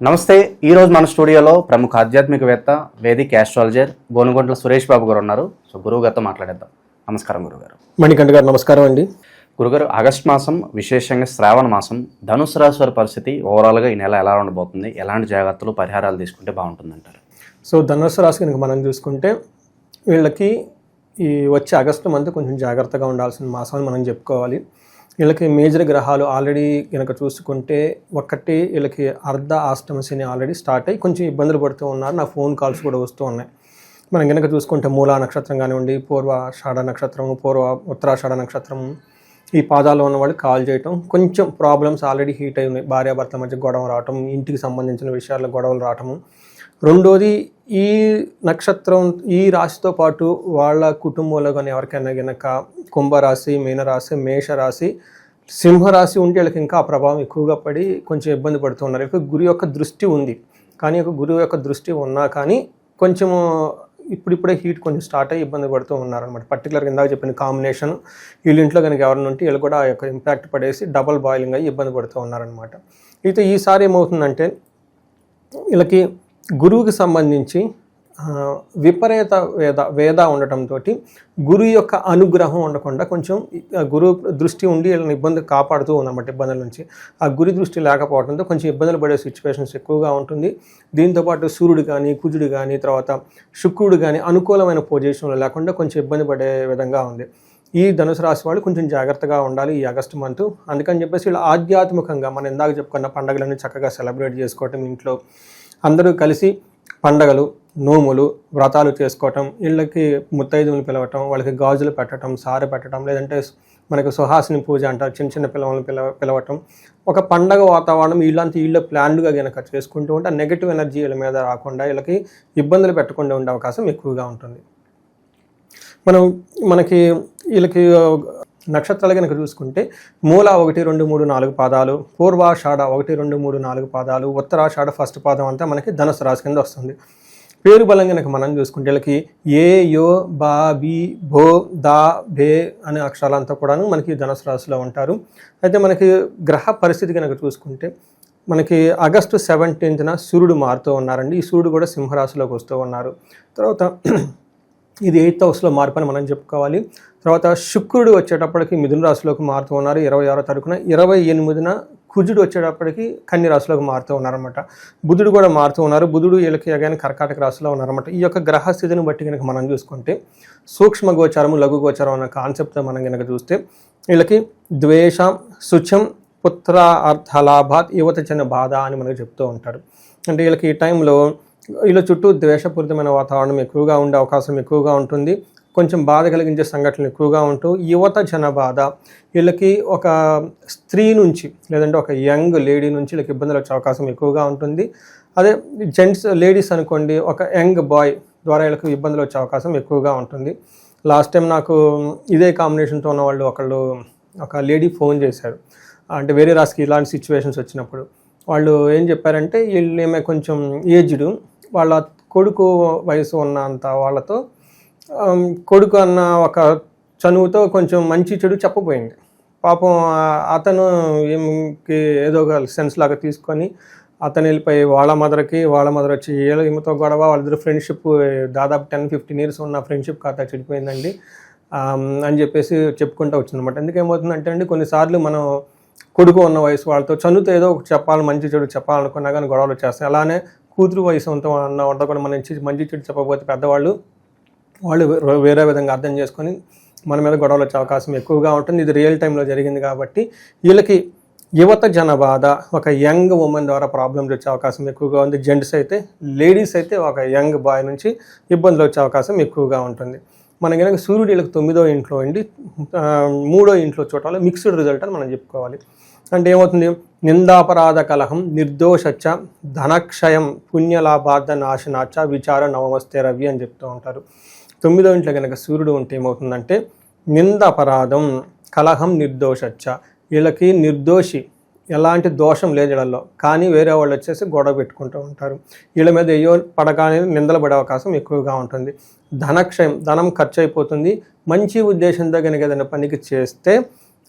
నమస్తే ఈ రోజు మన స్టూడియోలో ప్రముఖ ఆధ్యాత్మికవేత్త వేదిక్ ఆస్ట్రాలజర్ గోనుగొంట్ల సురేష్ బాబు గారు ఉన్నారు. సో గురువు గారితో మాట్లాడేద్దాం. నమస్కారం గురుగారు మణికంఠ గారు నమస్కారం అండి. గురుగారు ఆగస్ట్ మాసం విశేషంగా శ్రావణ మాసం ధనుసు రాశి వారి పరిస్థితి ఓవరాల్గా ఈ నెల ఎలా ఉండబోతుంది? ఎలాంటి జాగ్రత్తలు పరిహారాలు తీసుకుంటే బాగుంటుందంటారు? సో ధనుసు రాశి కనుక మనం చూసుకుంటే వీళ్ళకి ఈ వచ్చే ఆగస్టు మంత్ కొంచెం జాగ్రత్తగా ఉండాల్సిన మాసం అని మనం చెప్పుకోవాలి. వీళ్ళకి మేజర్ గ్రహాలు ఆల్రెడీ కనుక చూసుకుంటే ఒక్కటి వీళ్ళకి అర్ధ ఆష్టమ శని ఆల్రెడీ స్టార్ట్ అయ్యి కొంచెం ఇబ్బందులు పడుతూ ఉన్నారు. నా ఫోన్ కాల్స్ కూడా వస్తూ ఉన్నాయి. మనం కనుక చూసుకుంటే మూలా నక్షత్రం కానివ్వండి పూర్వాషాఢ నక్షత్రం పూర్వ ఉత్తరాషాఢ నక్షత్రం ఈ పాదాల్లో ఉన్న వాళ్ళు కాల్ చేయటం కొంచెం ప్రాబ్లమ్స్ ఆల్రెడీ హీట్ అయి ఉన్నాయి. భార్యాభర్తల మధ్య గొడవ రావటం ఇంటికి సంబంధించిన విషయాల్లో గొడవలు రావటము రెండోది ఈ నక్షత్రం ఈ రాశితో పాటు వాళ్ళ కుటుంబంలో కానీ ఎవరికైనా గనక కుంభరాశి మీనరాశి మేషరాశి సింహరాశి ఉంటే వీళ్ళకి ఇంకా ఆ ప్రభావం ఎక్కువగా పడి కొంచెం ఇబ్బంది పడుతున్నారు ఇక గురు యొక్క దృష్టి ఉంది. కానీ ఒక గురువు యొక్క దృష్టి ఉన్నా కానీ కొంచెము ఇప్పుడిప్పుడే హీట్ కొంచెం స్టార్ట్ అయ్యి ఇబ్బంది పడుతూ ఉన్నారనమాట పర్టికులర్గా ఇందాక చెప్పిన కాంబినేషన్ వీళ్ళ ఇంట్లో కనుక ఎవరిని ఉంటే వీళ్ళు కూడా ఆ యొక్క ఇంపాక్ట్ పడేసి డబల్ బాయిలింగ్ అయ్యి ఇబ్బంది పడుతూ ఉన్నారనమాట అయితే ఈసారి ఏమవుతుందంటే వీళ్ళకి గురువుకి సంబంధించి విపరీత వేద వేద ఉండటంతో గురువు యొక్క అనుగ్రహం ఉండకుండా కొంచెం గురు గురువు దృష్టి ఉండి వీళ్ళని ఇబ్బంది కాపాడుతూ ఉందన్నమాట ఇబ్బందుల నుంచి. ఆ గురి దృష్టి లేకపోవడంతో కొంచెం ఇబ్బందులు పడే సిచ్యువేషన్స్ ఎక్కువగా ఉంటుంది. దీంతోపాటు సూర్యుడు కానీ కుజుడు కానీ తర్వాత శుక్రుడు కానీ అనుకూలమైన పొజిషన్లో లేకుండా కొంచెం ఇబ్బంది పడే విధంగా ఉంది. ఈ ధనుసు రాశి వాళ్ళు కొంచెం జాగ్రత్తగా ఉండాలి ఈ ఆగస్టు మంత్. అందుకని చెప్పేసి వీళ్ళు ఆధ్యాత్మికంగా మనం ఇందాక చెప్పుకున్న పండుగలన్నీ చక్కగా సెలబ్రేట్ చేసుకోవటం ఇంట్లో. అందరూ కలిసి పండగలు నోములు వ్రతాలు చేసుకోవటం వీళ్ళకి ముత్తైదువులు పిలవటం వాళ్ళకి గాజులు పెట్టడం సారె పెట్టడం లేదంటే మనకు సుహాసిని పూజ అంటారు చిన్న చిన్న పిల్లలను పిలవ పిలవటం. ఒక పండగ వాతావరణం వీళ్ళంతా వీళ్ళ ప్లాన్డ్గా కనుక చేసుకుంటూ ఉంటే నెగిటివ్ ఎనర్జీ వీళ్ళ మీద రాకుండా వీళ్ళకి ఇబ్బందులు పెట్టకుండా ఉండే అవకాశం ఎక్కువగా ఉంటుంది. మనం మనకి వీళ్ళకి నక్షత్రాలు కనుక చూసుకుంటే మూల ఒకటి రెండు మూడు నాలుగు పాదాలు పూర్వాషాఢ ఒకటి రెండు మూడు నాలుగు పాదాలు ఉత్తరాషాఢ ఫస్ట్ పాదం అంతా మనకి ధనుసు రాశి కింద వస్తుంది. పేరు బలం కనుక మనం చూసుకుంటే వీళ్ళకి ఏ యో బా బి భో దా భే అనే అక్షరాలంతా కూడాను మనకి ధనుసు రాశిలో ఉంటారు. అయితే మనకి గ్రహ పరిస్థితి కనుక చూసుకుంటే మనకి ఆగస్టు సెవెంటీన్త్న సూర్యుడు మారుతూ ఉన్నారండి. ఈ సూర్యుడు కూడా సింహరాశిలోకి వస్తూ ఉన్నారు. తర్వాత ఇది ఎయిత్ హౌస్లో మార్పు అని మనం చెప్పుకోవాలి. తర్వాత శుక్రుడు వచ్చేటప్పటికి మిథున రాశిలోకి మారుతూ ఉన్నారు. ఇరవై ఆరో తారీఖున ఇరవై ఎనిమిదిన కుజుడు వచ్చేటప్పటికి కన్య రాశిలోకి మారుతూ ఉన్నారన్నమాట. బుధుడు కూడా మారుతూ ఉన్నారు. బుధుడు వీళ్ళకి అగాని కర్కాటక రాశిలో ఉన్నారన్నమాట. ఈ యొక్క గ్రహ స్థితిని బట్టి కనుక మనం చూసుకుంటే సూక్ష్మ గోచారము లఘు గోచారం అన్న కాన్సెప్ట్తో మనం కనుక చూస్తే వీళ్ళకి ద్వేషం శుచం పుత్ర అర్థలాభాత్ యువత చిన్న బాధ అని మనకు చెప్తూ ఉంటారు. అంటే వీళ్ళకి ఈ టైంలో వీళ్ళ చుట్టూ ద్వేషపూరితమైన వాతావరణం ఎక్కువగా ఉండే అవకాశం ఎక్కువగా ఉంటుంది. కొంచెం బాధ కలిగించే సంఘటనలు ఎక్కువగా ఉంటూ యువత జన బాధ వీళ్ళకి ఒక స్త్రీ నుంచి లేదంటే ఒక యంగ్ లేడీ నుంచి వీళ్ళకి ఇబ్బందులు వచ్చే అవకాశం ఎక్కువగా ఉంటుంది. అదే జెంట్స్ లేడీస్ అనుకోండి ఒక యంగ్ బాయ్ ద్వారా వీళ్ళకి ఇబ్బందులు వచ్చే అవకాశం ఎక్కువగా ఉంటుంది. లాస్ట్ టైం నాకు ఇదే కాంబినేషన్తో ఉన్న వాళ్ళు ఒకళ్ళు ఒక లేడీ ఫోన్ చేశారు. అంటే వేరే రాష్ట్రకి ఇలాంటి సిచ్యువేషన్స్ వచ్చినప్పుడు వాళ్ళు ఏం చెప్పారంటే వీళ్ళు ఏమే కొంచెం ఏజ్డ్ వాళ్ళ కొడుకు వయసు ఉన్నంత వాళ్ళతో కొడుకు అన్న ఒక చనువుతో కొంచెం మంచి చెడు చెప్పబోయింది. పాపం అతను ఏమికి ఏదో ఒక సెన్స్ లాగా తీసుకొని అతను వెళ్ళిపోయి వాళ్ళ మదర్కి వాళ్ళ మదర్ వచ్చి వీళ్ళ ఈమెతో గొడవ వాళ్ళిద్దరు ఫ్రెండ్షిప్ దాదాపు టెన్ ఫిఫ్టీన్ ఇయర్స్ ఉన్న ఫ్రెండ్షిప్ ఖాతా చెడిపోయిందండి. అని చెప్పేసి చెప్పుకుంటూ వచ్చిందనమాట ఎందుకేమవుతుందంటే అండి కొన్నిసార్లు మనం కొడుకు ఉన్న వయసు వాళ్ళతో చనువుతో ఏదో ఒకటి చెప్పాలి మంచి చెడు చెప్పాలనుకున్నా కానీ గొడవలు వచ్చేస్తాయి. అలానే కూతురు వయసు అంతా అన్న వంట కూడా మనం మంచి మంచి చెడు చెప్పకపోతే పెద్దవాళ్ళు వాళ్ళు వేరే విధంగా అర్థం చేసుకొని మన మీద గొడవలు వచ్చే అవకాశం ఎక్కువగా ఉంటుంది. ఇది రియల్ టైంలో జరిగింది కాబట్టి వీళ్ళకి యువత జన బాధ ఒక యంగ్ ఉమెన్ ద్వారా ప్రాబ్లమ్స్ వచ్చే అవకాశం ఎక్కువగా ఉంది. జెంట్స్ అయితే లేడీస్ అయితే ఒక యంగ్ బాయ్ నుంచి ఇబ్బందులు వచ్చే అవకాశం ఎక్కువగా ఉంటుంది. మన కనుక సూర్యుడు వీళ్ళకి తొమ్మిదో ఇంట్లో అండి మూడో ఇంట్లో చూడాలి మిక్స్డ్ రిజల్ట్ అని మనం చెప్పుకోవాలి. అంటే ఏమవుతుంది? నిందాపరాధ కలహం నిర్దోషచ్చ ధనక్షయం పుణ్యలాభార్థ నాశనాచ విచార నవమస్తే రవి అని చెప్తూ ఉంటారు. తొమ్మిదో ఇంట్లో కనుక సూర్యుడు ఉంటే ఏమవుతుందంటే నిందాపరాధం కలహం నిర్దోషచ్చ. వీళ్ళకి నిర్దోషి ఎలాంటి దోషం లేదు వీళ్ళల్లో. కానీ వేరే వాళ్ళు వచ్చేసి గొడవ పెట్టుకుంటూ ఉంటారు. వీళ్ళ మీద అయ్యో పడగానే నిందలు పడే అవకాశం ఎక్కువగా ఉంటుంది. ధనక్షయం ధనం ఖర్చు అయిపోతుంది మంచి ఉద్దేశంతో కనుక ఏదైనా పనికి చేస్తే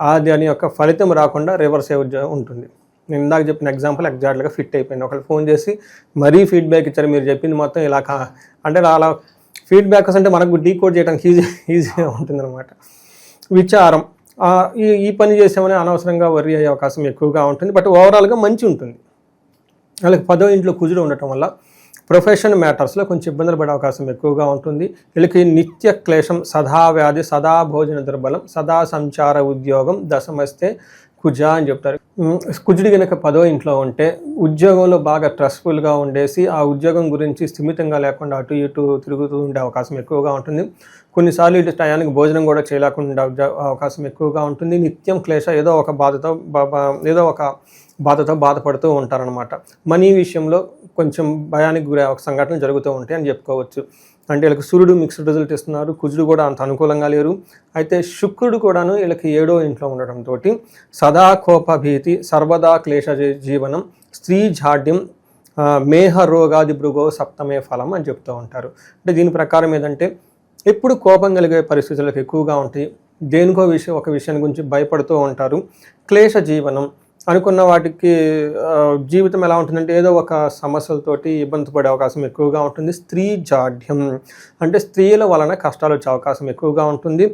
ఆ దాని యొక్క ఫలితం రాకుండా రివర్స్ ఉంటుంది. నేను ఇందాక చెప్పిన ఎగ్జాంపుల్ ఎగ్జాక్ట్గా ఫిట్ అయిపోయింది. ఒకళ్ళు ఫోన్ చేసి మరీ ఫీడ్బ్యాక్ ఇచ్చారు మీరు చెప్పింది మొత్తం ఇలా కా అంటే అలా ఫీడ్బ్యాక్ అంటే మనకు డీకోడ్ చేయడానికి ఈజీ ఈజీగా ఉంటుందన్నమాట. విచారం. ఈ ఈ పని చేసామని అనవసరంగా వరి అయ్యే అవకాశం ఎక్కువగా ఉంటుంది బట్ ఓవరాల్గా మంచి ఉంటుంది. వాళ్ళకి పదో ఇంట్లో కుజుడు ఉండటం వల్ల ప్రొఫెషన్ మ్యాటర్స్లో కొంచెం ఇబ్బందులు పడే అవకాశం ఎక్కువగా ఉంటుంది. వీళ్ళకి నిత్య క్లేశం సదా వ్యాధి సదా భోజన దుర్బలం సదా సంచార ఉద్యోగం దశమస్తే కుజ అని చెప్తారు. కుజుడి కనుక పదో ఇంట్లో ఉంటే ఉద్యోగంలో బాగా స్ట్రెస్ఫుల్గా ఉండేసి ఆ ఉద్యోగం గురించి స్థిమితంగా లేకుండా అటు ఇటు తిరుగుతూ ఉండే అవకాశం ఎక్కువగా ఉంటుంది. కొన్నిసార్లు ఇటు టయానికి భోజనం కూడా చేయలేకుండా అవకాశం ఎక్కువగా ఉంటుంది. నిత్యం క్లేశ ఏదో ఒక బాధతో బా- ఏదో ఒక బాధతో బాధపడుతూ ఉంటారనమాట మనీ విషయంలో కొంచెం భయానికి గురే ఒక సంఘటన జరుగుతూ ఉంటాయి అని చెప్పుకోవచ్చు. అంటే వీళ్ళకి సూర్యుడు మిక్స్డ్ రిజల్ట్ ఇస్తున్నారు. కుజుడు కూడా అంత అనుకూలంగా లేరు. అయితే శుక్రుడు కూడాను వీళ్ళకి ఏడో ఇంట్లో ఉండటంతో సదా కోప భీతి సర్వదా క్లేశ జీ- జీవనం స్త్రీ జాడ్యం మేహ రోగాది భృగో సప్తమే ఫలం అని చెప్తూ ఉంటారు. అంటే దీని ప్రకారం ఏంటంటే ఎప్పుడు కోపం కలిగే పరిస్థితులకు ఎక్కువగా ఉంటాయి. దేనికో విషయం ఒక విషయం గురించి భయపడుతూ ఉంటారు. క్లేశ జీవనం అనుకున్న వాటికి జీవితం ఎలా ఉంటుందంటే ఏదో ఒక సమస్యలతోటి ఇబ్బంది పడే అవకాశం ఎక్కువగా ఉంటుంది. స్త్రీ జాడ్యం. అంటే స్త్రీల వలన కష్టాలు వచ్చే అవకాశం ఎక్కువగా ఉంటుంది.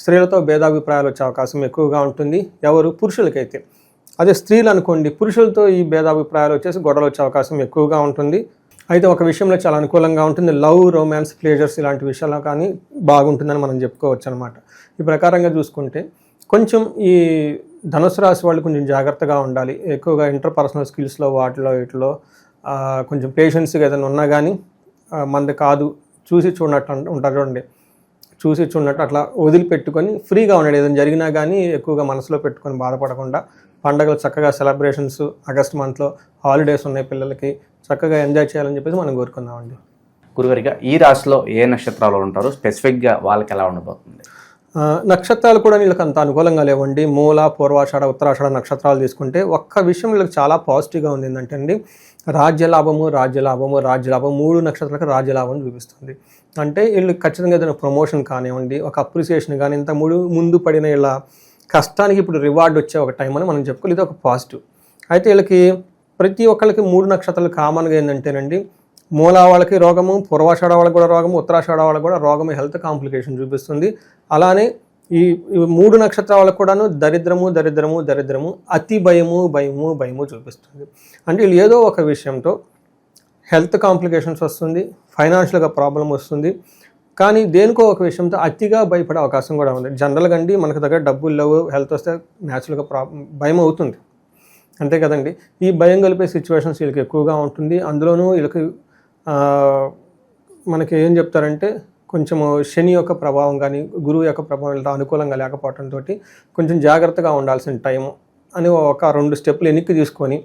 స్త్రీలతో భేదాభిప్రాయాలు వచ్చే అవకాశం ఎక్కువగా ఉంటుంది. ఎవరు? పురుషులకైతే. అదే స్త్రీలు అనుకోండి పురుషులతో ఈ భేదాభిప్రాయాలు వచ్చేసి గొడవలు వచ్చే అవకాశం ఎక్కువగా ఉంటుంది. అయితే ఒక విషయంలో చాలా అనుకూలంగా ఉంటుంది. లవ్ రొమాన్స్ ప్లేజర్స్ ఇలాంటి విషయాల్లో కానీ బాగుంటుందని మనం చెప్పుకోవచ్చు అనమాట ఈ ప్రకారంగా చూసుకుంటే కొంచెం ఈ ధనుసు రాశి వాళ్ళు కొంచెం జాగ్రత్తగా ఉండాలి. ఎక్కువగా ఇంటర్పర్సనల్ స్కిల్స్లో వాటిలో వీటిలో కొంచెం పేషెన్స్గా ఏదైనా ఉన్నా కానీ మంది కాదు. చూసి చూడనట్టు ఉంటారు చూడండి. చూసి చూడనట్టు అట్లా వదిలిపెట్టుకొని ఫ్రీగా ఉండండి. ఏదైనా జరిగినా కానీ ఎక్కువగా మనసులో పెట్టుకొని బాధపడకుండా పండగలు చక్కగా సెలబ్రేషన్స్ ఆగస్ట్ మంత్లో హాలిడేస్ ఉన్నాయి పిల్లలకి చక్కగా ఎంజాయ్ చేయాలని చెప్పేసి మనం కోరుకుందామండి. గురుగారిగా ఈ రాశిలో ఏ నక్షత్రాలు ఉంటారో? స్పెసిఫిక్గా వాళ్ళకి ఎలా ఉండబోతుంది? నక్షత్రాలు కూడా వీళ్ళకి అంత అనుకూలంగా లేవండి. మూల పూర్వాషాఢ ఉత్తరాషాఢ నక్షత్రాలు తీసుకుంటే ఒక్క విషయం వీళ్ళకి చాలా పాజిటివ్గా ఉంది ఏంటంటే అండి రాజ్యలాభము రాజ్యలాభము రాజ్యలాభం మూడు నక్షత్రాలకు రాజ్యలాభం చూపిస్తుంది. అంటే వీళ్ళు ఖచ్చితంగా ఏదైనా ప్రమోషన్ కానివ్వండి ఒక అప్రిసియేషన్ కానీ ఇంత మూడు ముందు పడిన ఇలా కష్టానికి ఇప్పుడు రివార్డ్ వచ్చే ఒక టైం అని మనం చెప్పుకోవాలి. ఇది ఒక పాజిటివ్. అయితే వీళ్ళకి ప్రతి ఒక్కరికి మూడు నక్షత్రాలు కామన్గా ఏంటంటేనండి మూలా వాళ్ళకి రోగము పూర్వాషాఢ వాళ్ళకి కూడా రోగము ఉత్తరాషాఢ వాళ్ళకి కూడా రోగము హెల్త్ కాంప్లికేషన్ చూపిస్తుంది. అలానే ఈ మూడు నక్షత్రాల వాళ్ళకు కూడాను దరిద్రము దరిద్రము దరిద్రము అతి భయము భయము భయము చూపిస్తుంది. అంటే వీళ్ళు ఏదో ఒక విషయంతో హెల్త్ కాంప్లికేషన్స్ వస్తుంది ఫైనాన్షియల్గా ప్రాబ్లం వస్తుంది. కానీ దేనికో ఒక విషయంతో అతిగా భయపడే అవకాశం కూడా ఉంది. జనరల్గా అండి మనకు దగ్గర డబ్బులు లేవు హెల్త్ వస్తే న్యాచురల్గా ప్రా భయం అవుతుంది. అంతే కదండి. ఈ భయం కలిపే సిచ్యువేషన్స్ వీళ్ళకి ఎక్కువగా ఉంటుంది. అందులోనూ వీళ్ళకి మనకి ఏం చెప్తారంటే కొంచెం శని యొక్క ప్రభావం కానీ గురువు యొక్క ప్రభావం అనుకూలంగా లేకపోవడంతో కొంచెం జాగ్రత్తగా ఉండాల్సిన టైం అని ఒక రెండు స్టెప్లు వెనక్కి తీసుకొని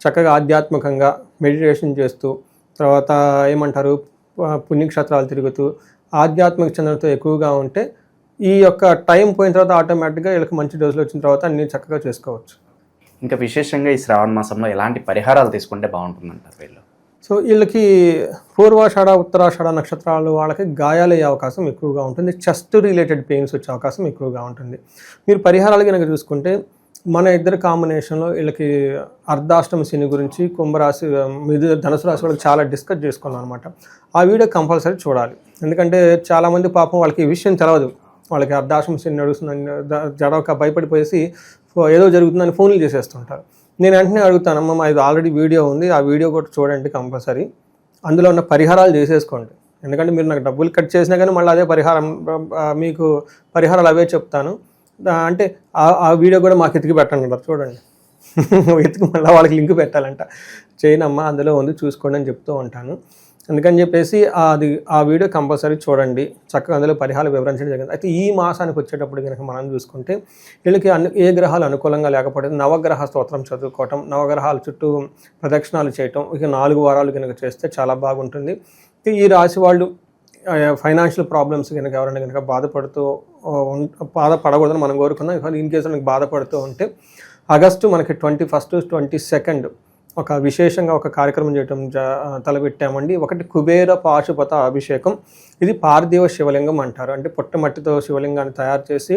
చక్కగా ఆధ్యాత్మికంగా మెడిటేషన్ చేస్తూ తర్వాత ఏమంటారు పుణ్యక్షేత్రాలు తిరుగుతూ ఆధ్యాత్మిక చంద్రంతో ఎక్కువగా ఉంటే ఈ యొక్క టైం పోయిన తర్వాత ఆటోమేటిక్గా వీళ్ళకి మంచి డోసులు వచ్చిన తర్వాత అన్నీ చక్కగా చేసుకోవచ్చు. ఇంకా విశేషంగా ఈ శ్రావణ మాసంలో ఎలాంటి పరిహారాలు తీసుకుంటే బాగుంటుందంటారు వీళ్ళు? సో వీళ్ళకి పూర్వాషాఢ ఉత్తరాషాఢ నక్షత్రాలు వాళ్ళకి గాయాలయ్యే అవకాశం ఎక్కువగా ఉంటుంది. చెస్ట్ రిలేటెడ్ పెయిన్స్ వచ్చే అవకాశం ఎక్కువగా ఉంటుంది. మీరు పరిహారాలు కనుక చూసుకుంటే మన ఇద్దరు కాంబినేషన్లో వీళ్ళకి అర్ధాష్టమ శని గురించి కుంభరాశి మిదు ధనుసు రాశి వాళ్ళకి చాలా డిస్కస్ చేసుకున్నాం అనమాట ఆ వీడియో కంపల్సరీ చూడాలి. ఎందుకంటే చాలామంది పాపం వాళ్ళకి ఈ విషయం తెలియదు వాళ్ళకి అర్ధాష్టమ శని నడుస్తుందని జడవక భయపడిపోయేసి ఏదో జరుగుతుందని ఫోన్లు చేసేస్తుంటారు. నేను వెంటనే అడుగుతాను అమ్మ ఇది ఆల్రెడీ వీడియో ఉంది ఆ వీడియో కూడా చూడండి కంపల్సరీ అందులో ఉన్న పరిహారాలు చేసేసుకోండి. ఎందుకంటే మీరు నాకు డబ్బులు కట్ చేసినా కానీ మళ్ళీ అదే పరిహారం మీకు పరిహారాలు అవే చెప్తాను. అంటే ఆ- ఆ వీడియో కూడా మాకు ఎతికి పెట్టండి అంటారు చూడండి. ఎతికి మళ్ళీ వాళ్ళకి లింక్ పెట్టాలంట. చేయనమ్మా అందులో ఉంది చూసుకోండి అని చెప్తూ ఉంటాను. అందుకని చెప్పేసి ఆ అది ఆ వీడియో కంపల్సరీ చూడండి. చక్కగా అందులో పరిహారాలు వివరించడం జరిగింది. అయితే ఈ మాసానికి వచ్చేటప్పుడు కనుక మనం చూసుకుంటే వీళ్ళకి అన్ని ఏ గ్రహాలు అనుకూలంగా లేకపోతే నవగ్రహ స్తోత్రం చదువుకోవటం నవగ్రహాల చుట్టూ ప్రదక్షిణాలు చేయటం ఇక నాలుగు వారాలు కనుక చేస్తే చాలా బాగుంటుంది. ఈ రాశి వాళ్ళు ఫైనాన్షియల్ ప్రాబ్లమ్స్ కనుక ఎవరైనా కనుక బాధపడుతూ బాధపడకూడదని మనం కోరుకున్నాం. ఇన్ కేసు మనకి బాధపడుతూ ఉంటే ఆగస్టు మనకి ట్వంటీ ఫస్ట్ ట్వంటీ సెకండ్ ఒక విశేషంగా ఒక కార్యక్రమం చేయటం తలపెట్టామండి. ఒకటి కుబేర పాశుపత అభిషేకం. ఇది పార్థివ శివలింగం అంటారు. అంటే పుట్టమట్టితో శివలింగాన్ని తయారు చేసి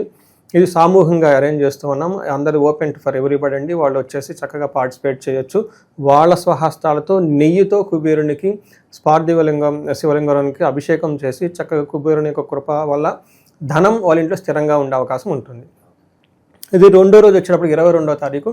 ఇది సామూహికంగా అరేంజ్ చేస్తూ ఉన్నాం. అందరు ఓపెన్ ఫర్ ఎవ్రీబడి అండి. వాళ్ళు వచ్చేసి చక్కగా పార్టిసిపేట్ చేయొచ్చు. వాళ్ళ స్వహస్తాలతో నెయ్యితో కుబేరునికి స్పార్థివలింగం శివలింగానికి అభిషేకం చేసి చక్కగా కుబేరుని యొక్క కృప వల్ల ధనం వాళ్ళ ఇంట్లో స్థిరంగా ఉండే అవకాశం ఉంటుంది. ఇది రెండో రోజు వచ్చినప్పుడు ఇరవై రెండో తారీఖు.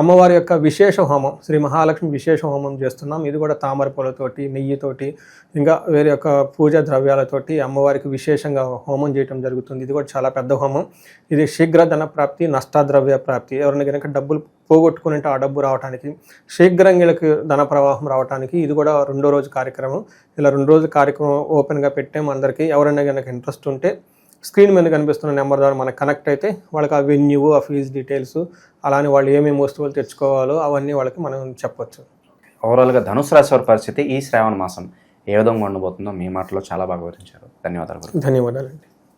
అమ్మవారి యొక్క విశేష హోమం శ్రీ మహాలక్ష్మి విశేష హోమం చేస్తున్నాం. ఇది కూడా తామర పూలతోటి నెయ్యితోటి ఇంకా వేరే యొక్క పూజా ద్రవ్యాలతోటి అమ్మవారికి విశేషంగా హోమం చేయటం జరుగుతుంది. ఇది కూడా చాలా పెద్ద హోమం. ఇది శీఘ్ర ధన ప్రాప్తి నష్టాద్రవ్య ప్రాప్తి. ఎవరైనా కనుక డబ్బులు పోగొట్టుకుని ఆ డబ్బు రావడానికి శీఘ్రంగా ధన ప్రవాహం రావడానికి ఇది కూడా రెండో రోజు కార్యక్రమం. ఇలా రెండు రోజు కార్యక్రమం ఓపెన్గా పెట్టాము అందరికీ. ఎవరైనా కనుక ఇంట్రెస్ట్ ఉంటే స్క్రీన్ మీద కనిపిస్తున్న నెంబర్ ద్వారా మనకు కనెక్ట్ అయితే వాళ్ళకి ఆ వెన్యూ ఆ ఫీజు డీటెయిల్స్ అలానే వాళ్ళు ఏమేమి వస్తువులు తెచ్చుకోవాలో అవన్నీ వాళ్ళకి మనం చెప్పొచ్చు. ఓవరాల్గా ధనుసు రాశి వారి పరిస్థితి ఈ శ్రావణ మాసం ఏ విధంగా ఉండబోతుందో మీ మాటలో చాలా బాగా వివరించారు. ధన్యవాదాలు ధన్యవాదాలండి.